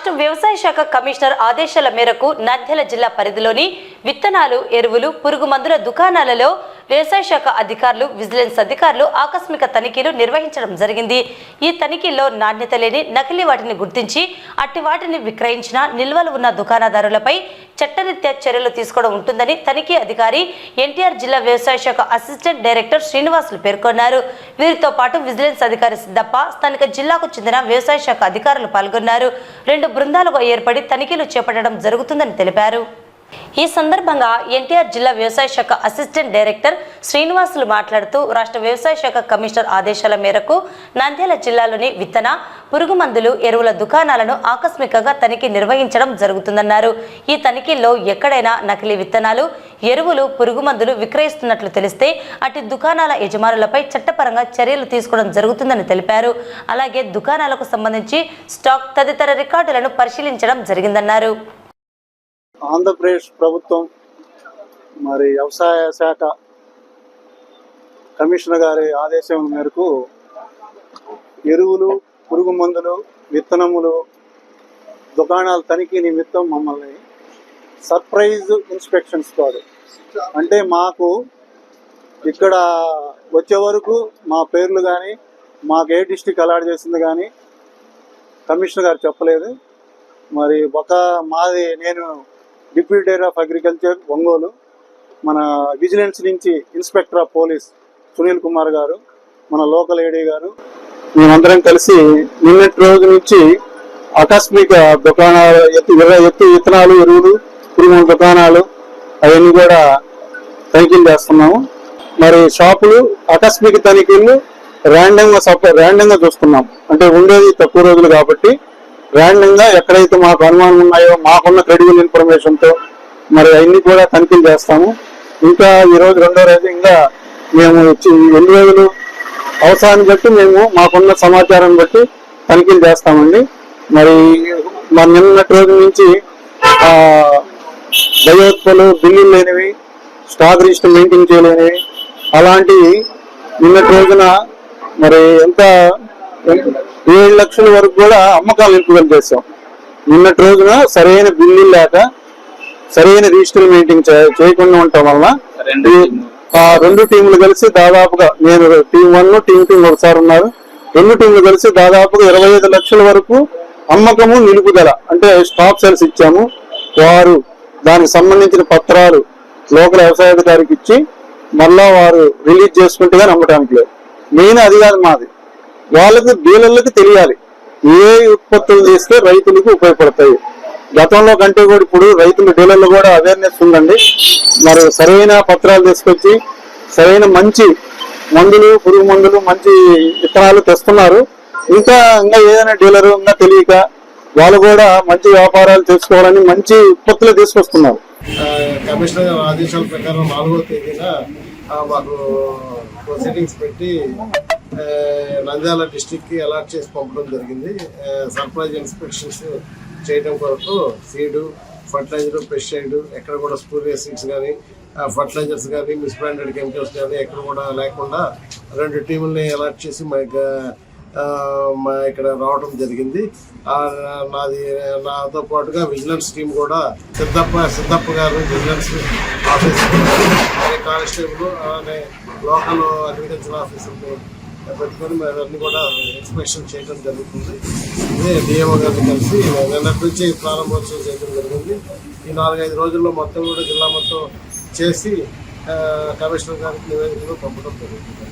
రాష్ట్ర వ్యవసాయ శాఖ కమిషనర్ ఆదేశాల మేరకు నంద్యాల జిల్లా పరిధిలోని విత్తనాలు ఎరువులు పురుగు మందుల దుకాణాలలో వ్యవసాయ శాఖ అధికారులు విజిలెన్స్ అధికారులు ఆకస్మిక తనిఖీలు నిర్వహించడం జరిగింది. ఈ తనిఖీల్లో నాణ్యత లేని నకిలీ వాటిని గుర్తించి అట్టి వాటిని విక్రయించిన నిల్వలు ఉన్న దుకాణదారులపై చట్టరీత్యా చర్యలు తీసుకోవడం ఉంటుందని తనిఖీ అధికారి ఎన్టీఆర్ జిల్లా వ్యవసాయ శాఖ అసిస్టెంట్ డైరెక్టర్ శ్రీనివాసులు పేర్కొన్నారు. వీరితో పాటు విజిలెన్స్ అధికారి సిద్దప్ప స్థానిక జిల్లాకు చెందిన వ్యవసాయ శాఖ అధికారులు పాల్గొన్నారు. రెండు బృందాలుగా ఏర్పడి తనిఖీలు చేపట్టడం జరుగుతుందని తెలిపారు. ఈ సందర్భంగా ఎన్టీఆర్ జిల్లా వ్యవసాయ శాఖ అసిస్టెంట్ డైరెక్టర్ శ్రీనివాసులు మాట్లాడుతూ రాష్ట్ర వ్యవసాయ శాఖ కమిషనర్ ఆదేశాల మేరకు నంద్యాల జిల్లాలోని విత్తన పురుగు మందులు ఎరువుల దుకాణాలను ఆకస్మికంగా తనిఖీ నిర్వహించడం జరుగుతుందన్నారు. ఈ తనిఖీల్లో ఎక్కడైనా నకిలీ విత్తనాలు ఎరువులు పురుగు మందులు విక్రయిస్తున్నట్లు తెలిస్తే అటు దుకాణాల యజమానులపై చట్టపరంగా చర్యలు తీసుకోవడం జరుగుతుందని తెలిపారు. అలాగే దుకాణాలకు సంబంధించి స్టాక్ తదితర రికార్డులను పరిశీలించడం జరిగిందన్నారు. ఆంధ్రప్రదేశ్ ప్రభుత్వం మరి వ్యవసాయ శాఖ కమిషనర్ గారి ఆదేశం మేరకు ఎరువులు పురుగు మందులు విత్తనములు దుకాణాల తనిఖీ నిమిత్తం మమ్మల్ని సర్ప్రైజ్ ఇన్స్పెక్షన్ స్క్వాడ్ అంటే మాకు ఇక్కడ వచ్చే వరకు మా పేర్లు కానీ మాకు ఏ డిస్టిక్ అలాట్ చేసింది కానీ కమిషనర్ గారు చెప్పలేదు. మరి ఒక మాది నేను deputy director of agriculture Ongole మన విజిలెన్స్ నుంచి inspector of police Sunil Kumar garu మన లోకల్ ఏడీ గారు. మేమందరం కలిసి నిన్నటి రోజు నుంచి ఆకస్మిక దుకాణాలు ఎత్తు ఎత్తు విత్తనాలు ఎరువులు పురుగు దుకాణాలు అవన్నీ కూడా తనిఖీలు చేస్తున్నాము. మరి షాపులు ఆకస్మిక తనిఖీలు ర్యాండంగా సప గా చూస్తున్నాం. అంటే ఉండేది తక్కువ రోజులు కాబట్టి ర్యాండమ్గా ఎక్కడైతే మాకు అనుమానం ఉన్నాయో మాకున్న క్రెడిబుల్ ఇన్ఫర్మేషన్తో మరి అన్ని కూడా తనిఖీలు చేస్తాము. ఇంకా ఈ రోజు రెండో రోజు ఇంకా మేము వచ్చి ఎన్ని రోజులు అవసరాన్ని బట్టి మేము మాకున్న సమాచారం బట్టి తనిఖీలు చేస్తామండి. మరి మా నిన్నటి రోజు నుంచి ఆ దయోత్పలు బిల్లులు లేనివి స్టాక్ రిజిస్టర్ మెయింటైన్ చేయలేనివి అలాంటివి నిన్నటి రోజున మరి ఎంత ఏడు లక్షల వరకు కూడా అమ్మకాలు ఎంపికలు చేసాం నిన్నటి రోజున సరైన బిల్లులు లేక సరైన రిజిస్టర్ చే- చేయకుండా ఉండటం వలన ఆ రెండు టీంలు కలిసి దాదాపుగా నేను టీం వన్ టీం టూ ఒకసారి ఉన్నారు. రెండు టీంలు కలిసి దాదాపుగా ఇరవై ఐదు లక్షల వరకు అమ్మకము నిలుపుదల అంటే స్టాక్ సేల్స్ ఇచ్చాము. వారు దానికి సంబంధించిన పత్రాలు లోకల్ వ్యవసాయ అధికారికి ఇచ్చి మళ్ళా వారు రిలీజ్ చేసుకుంటే కానీ అమ్మటానికి లేదు. మెయిన్ అది కాదు మాది. వాళ్ళకి డీలర్లకు తెలియాలి. ఏ ఉత్పత్తులు చేస్తే రైతులకు ఉపయోగపడతాయి. గతంలో కంటే కూడా ఇప్పుడు రైతులు డీలర్లు కూడా అవేర్నెస్ ఉందండి. మరి సరైన పత్రాలు తీసుకొచ్చి సరైన మంచి మందులు పురుగు మందులు మంచి విత్తనాలు తెస్తున్నారు. ఇంకా ఇంకా ఏదైనా డీలర్ ఇంకా తెలియక వాళ్ళు కూడా మంచి వ్యాపారాలు చేసుకోవాలని మంచి ఉత్పత్తులు తీసుకొస్తున్నారు. కమిషనర్ ఆదేశాల ప్రకారం నాలుగో తేదీన మాకు ప్రొసీడింగ్స్ పెట్టి నంద్యాల డిస్టిక్కి అలాట్ చేసి పంపడం జరిగింది. సర్ప్రైజ్ ఇన్స్పెక్షన్స్ చేయడం కొరకు సీడు ఫర్టిలైజర్ పెస్టిసైడ్ ఎక్కడ కూడా స్పూరియస్ సీడ్స్ కానీ ఫర్టిలైజర్స్ కానీ మిస్బ్రాండెడ్ కెమికల్స్ కానీ ఎక్కడ కూడా లేకుండా రెండు టీముల్ని అలాట్ చేసి మా యొక్క మా ఇక్కడ రావడం జరిగింది. నాది నాతో పాటుగా విజిలెన్స్ టీం కూడా సిద్ధప్ప సిద్ధప్ప గారు విజిలెన్స్ ఆఫీసర్ అలాగే కానిస్టేబుల్ అలానే లోకల్ అగ్రికల్చర్ ఆఫీసర్ పెట్టుకొని మరి అన్ని కూడా ఎక్స్ప్రెషన్ చేయడం జరుగుతుంది. ఇదే డిఎంఓ గారిని కలిసి నిన్నటి నుంచి ప్రారంభోత్సవం చేయడం జరిగింది ఈ నాలుగైదు రోజుల్లో మొత్తం కూడా జిల్లా మొత్తం చేసి కమిషనర్ గారికి నివేదికలు పంపడం జరుగుతుంది.